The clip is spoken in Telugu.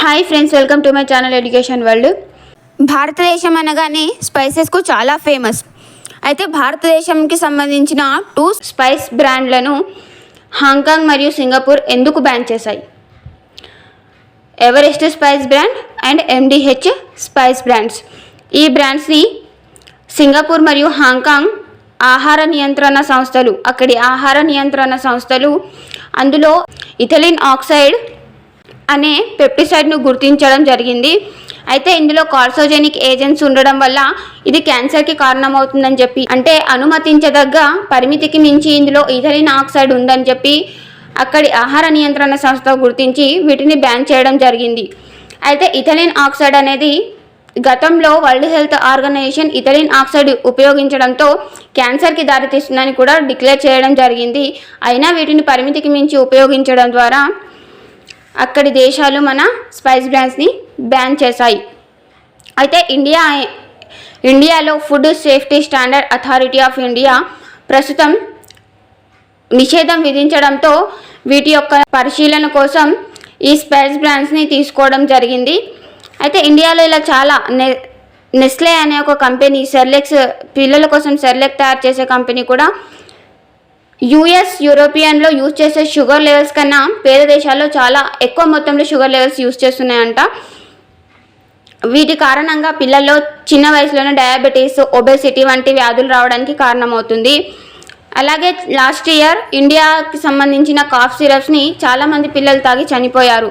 Hi friends welcome to my channel education world భారతదేశం అనగానే స్పైసెస్కు చాలా ఫేమస్ అయితే భారతదేశంకి సంబంధించిన టూ స్పైస్ బ్రాండ్లను హాంకాంగ్ మరియు సింగపూర్ ఎందుకు బ్యాన్ చేశాయి? Everest spice brand and MDH spice brands ఈ బ్రాండ్స్ని సింగపూర్ మరియు హాంకాంగ్ ఆహార నియంత్రణ సంస్థలు అక్కడి ఆహార నియంత్రణ సంస్థలు అందులో ఇథలిన్ ఆక్సైడ్ అనే పెప్టిసైడ్ను గుర్తించడం జరిగింది. అయితే ఇందులో కార్సోజెనిక్ ఏజెంట్స్ ఉండడం వల్ల ఇది క్యాన్సర్కి కారణమవుతుందని చెప్పి అంటే అనుమతించదగ్గ పరిమితికి మించి ఇందులో ఇథలిన్ ఆక్సైడ్ ఉందని చెప్పి అక్కడి ఆహార నియంత్రణ సంస్థ గుర్తించి వీటిని బ్యాన్ చేయడం జరిగింది. అయితే ఇథలిన్ ఆక్సైడ్ అనేది గతంలో world health organization ethylene oxide ఉపయోగించడంతో క్యాన్సర్కి దారితీస్తుందని కూడా డిక్లేర్ చేయడం జరిగింది. అయినా వీటిని పరిమితికి మించి ఉపయోగించడం ద్వారా అక్కడి దేశాలు మన స్పైస్ బ్రాండ్స్ని బ్యాన్ చేశాయి. అయితే ఇండియా ఇండియాలో food safety standard authority of India ప్రస్తుతం నిషేధం విధించడంతో వీటి యొక్క పరిశీలన కోసం ఈ స్పైస్ బ్రాండ్స్ని తీసుకోవడం జరిగింది. అయితే ఇండియాలో ఇలా చాలా నె నెస్లే అనే ఒక కంపెనీ సెర్లెక్స్ పిల్లల కోసం సెర్లెక్ తయారు చేసే కంపెనీ కూడా యుఎస్ యూరోపియన్లో యూజ్ చేసే షుగర్ లెవెల్స్ కన్నా పేద దేశాల్లో చాలా ఎక్కువ మొత్తంలో షుగర్ లెవెల్స్ యూజ్ చేస్తున్నాయంట. వీటి కారణంగా పిల్లల్లో చిన్న వయసులోనే డయాబెటీస్ ఒబెసిటీ వంటి వ్యాధులు రావడానికి కారణమవుతుంది. అలాగే లాస్ట్ ఇయర్ ఇండియాకి సంబంధించిన కాఫ్ సిరప్స్ని చాలామంది పిల్లలు తాగి చనిపోయారు.